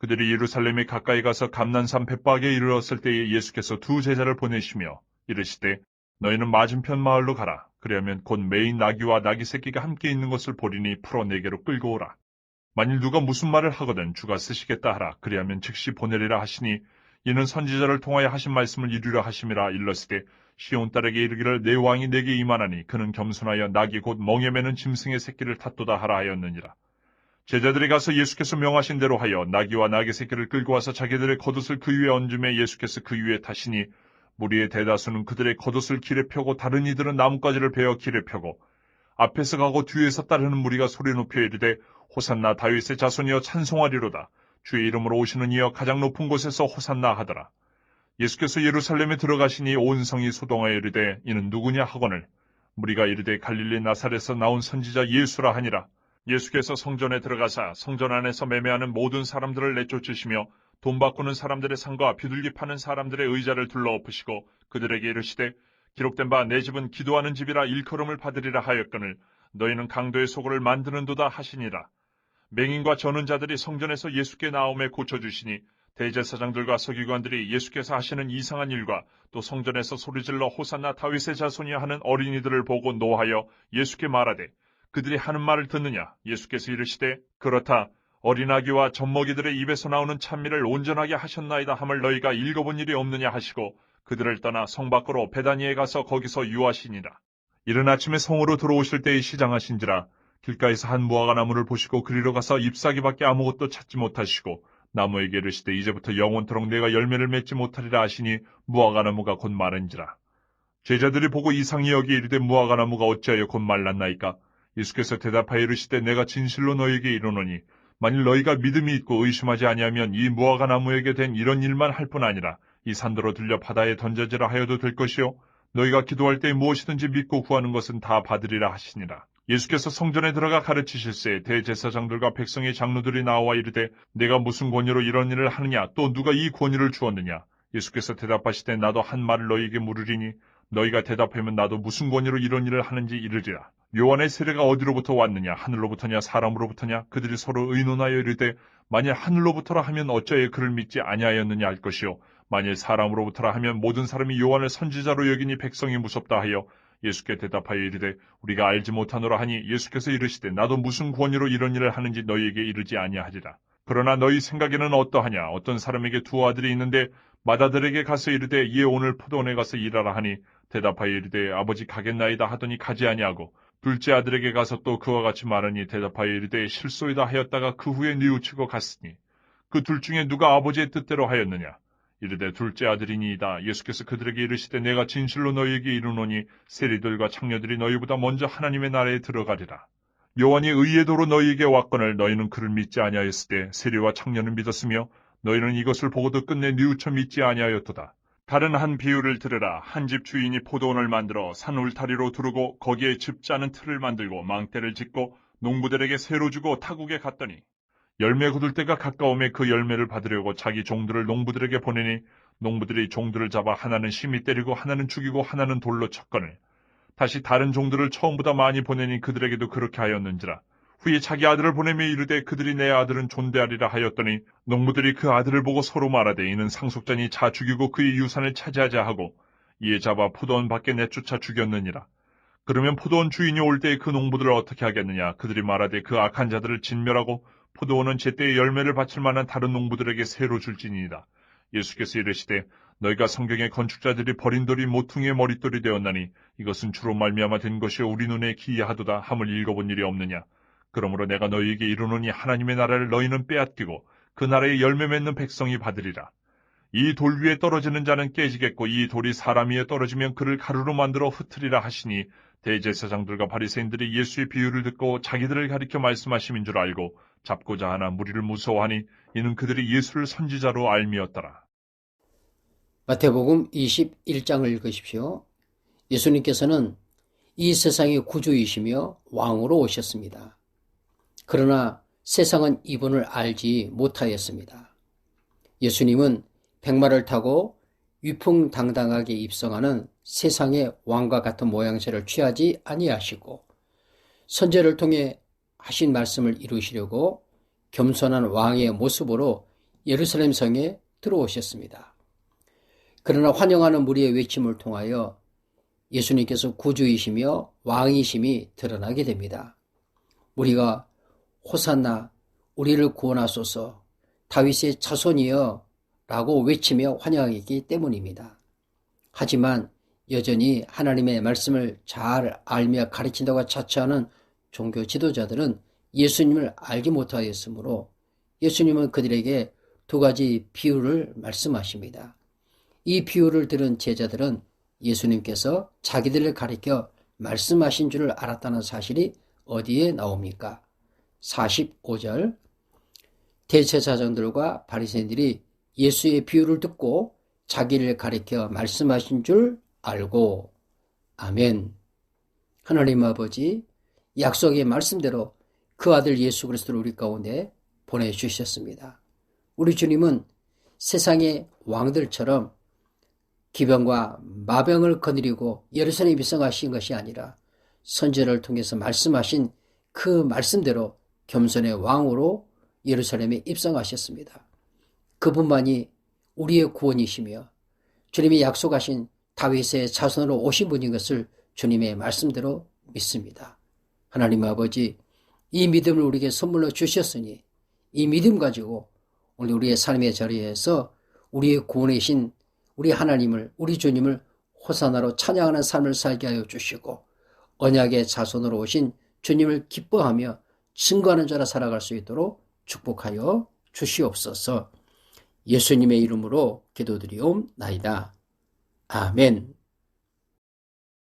그들이 예루살렘에 가까이 가서 감난산 벳박에 이르렀을 때에 예수께서 두 제자를 보내시며 이르시되 너희는 맞은편 마을로 가라. 그리하면 곧 메인 나귀와 나귀 새끼가 함께 있는 것을 보리니 풀어 내게로 끌고 오라. 만일 누가 무슨 말을 하거든 주가 쓰시겠다 하라. 그리하면 즉시 보내리라 하시니 이는 선지자를 통하여 하신 말씀을 이루려 하심이라 일렀으되 시온 딸에게 이르기를 내 왕이 내게 임하나니 그는 겸손하여 낙이 곧 멍에 매는 짐승의 새끼를 탓도다 하라 하였느니라. 제자들이 가서 예수께서 명하신 대로 하여 나귀와 나귀 새끼를 끌고 와서 자기들의 겉옷을 그 위에 얹음에 예수께서 그 위에 타시니 무리의 대다수는 그들의 겉옷을 길에 펴고 다른 이들은 나뭇가지를 베어 길에 펴고 앞에서 가고 뒤에서 따르는 무리가 소리 높여 이르되 호산나 다윗의 자손이여 찬송하리로다. 주의 이름으로 오시는 이여 가장 높은 곳에서 호산나 하더라. 예수께서 예루살렘에 들어가시니 온 성이 소동하여 이르되 이는 누구냐 하거늘. 무리가 이르되 갈릴리 나사렛에서 나온 선지자 예수라 하니라 예수께서 성전에 들어가사 성전 안에서 매매하는 모든 사람들을 내쫓으시며 돈 바꾸는 사람들의 상과 비둘기 파는 사람들의 의자를 둘러엎으시고 그들에게 이르시되 기록된 바 내 집은 기도하는 집이라 일컬음을 받으리라 하였거늘 너희는 강도의 소굴을 만드는도다 하시니라. 맹인과 저는 자들이 성전에서 예수께 나옴에 고쳐주시니 대제사장들과 서기관들이 예수께서 하시는 이상한 일과 또 성전에서 소리질러 호산나 다윗의 자손이여 하는 어린이들을 보고 노하여 예수께 말하되 그들이 하는 말을 듣느냐 예수께서 이르시되 그렇다 어린아기와 젖먹이들의 입에서 나오는 찬미를 온전하게 하셨나이다 함을 너희가 읽어본 일이 없느냐 하시고 그들을 떠나 성 밖으로 베다니에 가서 거기서 유하시니라. 이른 아침에 성으로 들어오실 때에 시장하신지라 길가에서 한 무화과 나무를 보시고 그리로 가서 잎사귀밖에 아무것도 찾지 못하시고 나무에게 이르시되 이제부터 영원토록 내가 열매를 맺지 못하리라 하시니 무화과 나무가 곧 마른지라. 제자들이 보고 이상히 여기 이르되 무화과 나무가 어찌하여 곧 말랐나이까? 예수께서 대답하여 이르시되 내가 진실로 너희에게 이르노니 만일 너희가 믿음이 있고 의심하지 아니하면 이 무화과 나무에게 된 이런 일만 할 뿐 아니라 이 산도로 들려 바다에 던져지라 하여도 될 것이요 너희가 기도할 때 무엇이든지 믿고 구하는 것은 다 받으리라 하시니라. 예수께서 성전에 들어가 가르치실세 대제사장들과 백성의 장로들이 나와 이르되 내가 무슨 권위로 이런 일을 하느냐 또 누가 이 권위를 주었느냐 예수께서 대답하시되 나도 한 말을 너희에게 물으리니 너희가 대답하면 나도 무슨 권위로 이런 일을 하는지 이르리라. 요한의 세례가 어디로부터 왔느냐? 하늘로부터냐? 사람으로부터냐? 그들이 서로 의논하여 이르되 만일 하늘로부터라 하면 어찌하여 그를 믿지 아니하였느냐 할 것이요. 만일 사람으로부터라 하면 모든 사람이 요한을 선지자로 여기니 백성이 무섭다 하여 예수께 대답하여 이르되 우리가 알지 못하노라 하니 예수께서 이르시되 나도 무슨 권위로 이런 일을 하는지 너희에게 이르지 아니하리라. 그러나 너희 생각에는 어떠하냐? 어떤 사람에게 두 아들이 있는데 맏아들에게 가서 이르되 이에 오늘 포도원에 가서 일하라 하니 대답하여 이르되 아버지 가겠나이다 하더니 가지 아니하고 둘째 아들에게 가서 또 그와 같이 말하니 대답하여 이르되 실소이다 하였다가 그 후에 뉘우치고 갔으니 그 둘 중에 누가 아버지의 뜻대로 하였느냐? 이르되 둘째 아들이니이다. 예수께서 그들에게 이르시되 내가 진실로 너희에게 이르노니 세리들과 창녀들이 너희보다 먼저 하나님의 나라에 들어가리라. 요한이 의의 도로 너희에게 왔거늘 너희는 그를 믿지 아니하였을 때 세리와 창녀는 믿었으며 너희는 이것을 보고도 끝내 뉘우쳐 믿지 아니하였도다. 다른 한 비유를 들으라. 한 집 주인이 포도원을 만들어 산 울타리로 두르고 거기에 집 짜는 틀을 만들고 망대를 짓고 농부들에게 새로 주고 타국에 갔더니 열매 거둘 때가 가까움에 그 열매를 받으려고 자기 종들을 농부들에게 보내니 농부들이 종들을 잡아 하나는 심히 때리고 하나는 죽이고 하나는 돌로 쳤거늘. 다시 다른 종들을 처음보다 많이 보내니 그들에게도 그렇게 하였는지라 후에 자기 아들을 보내며 이르되 그들이 내 아들은 존대하리라 하였더니 농부들이 그 아들을 보고 서로 말하되 이는 상속자니 자 죽이고 그의 유산을 차지하자 하고 이에 잡아 포도원 밖에 내쫓아 죽였느니라. 그러면 포도원 주인이 올 때에 그 농부들을 어떻게 하겠느냐? 그들이 말하되 그 악한 자들을 진멸하고 포도원은 제때에 열매를 바칠 만한 다른 농부들에게 새로 줄지니이다. 예수께서 이르시되 너희가 성경의 건축자들이 버린 돌이 모퉁이의 머릿돌이 되었나니 이것은 주로 말미암아 된 것이 우리 눈에 기이하도다 함을 읽어본 일이 없느냐? 그러므로 내가 너희에게 이르노니 하나님의 나라를 너희는 빼앗기고 그 나라에 열매 맺는 백성이 받으리라. 이 돌 위에 떨어지는 자는 깨지겠고 이 돌이 사람 위에 떨어지면 그를 가루로 만들어 흩으리라 하시니 대제사장들과 바리새인들이 예수의 비유를 듣고 자기들을 가리켜 말씀하심인 줄 알고 잡고자 하나 무리를 무서워하니 이는 그들이 예수를 선지자로 알미었더라. 마태복음 21장을 읽으십시오. 예수님께서는 이 세상의 구주이시며 왕으로 오셨습니다. 그러나 세상은 이분을 알지 못하였습니다. 예수님은 백마를 타고 위풍당당하게 입성하는 세상의 왕과 같은 모양새를 취하지 아니하시고 선제를 통해 하신 말씀을 이루시려고 겸손한 왕의 모습으로 예루살렘 성에 들어오셨습니다. 그러나 환영하는 무리의 외침을 통하여 예수님께서 구주이시며 왕이심이 드러나게 됩니다. 우리가 호산나 우리를 구원하소서 다윗의 자손이여 라고 외치며 환영하기 때문입니다. 하지만 여전히 하나님의 말씀을 잘 알며 가르친다고 자처하는 종교 지도자들은 예수님을 알지 못하였으므로 예수님은 그들에게 두 가지 비유를 말씀하십니다. 이 비유를 들은 제자들은 예수님께서 자기들을 가리켜 말씀하신 줄을 알았다는 사실이 어디에 나옵니까? 45절 대제사장들과 바리새인들이 예수의 비유를 듣고 자기를 가리켜 말씀하신 줄 알고 아멘. 하나님 아버지 약속의 말씀대로 그 아들 예수 그리스도를 우리 가운데 보내주셨습니다. 우리 주님은 세상의 왕들처럼 기병과 마병을 거느리고 예루살렘 입성하신 것이 아니라 선제를 통해서 말씀하신 그 말씀대로 겸손의 왕으로 예루살렘에 입성하셨습니다. 그분만이 우리의 구원이시며 주님이 약속하신 다윗의 자손으로 오신 분인 것을 주님의 말씀대로 믿습니다. 하나님 아버지, 이 믿음을 우리에게 선물로 주셨으니 이 믿음 가지고 오늘 우리의 삶의 자리에서 우리의 구원이신 우리 하나님을, 우리 주님을 호사나로 찬양하는 삶을 살게 하여 주시고 언약의 자손으로 오신 주님을 기뻐하며 증거하는 자라 살아갈 수 있도록 축복하여 주시옵소서 예수님의 이름으로 기도드리옵나이다. 아멘.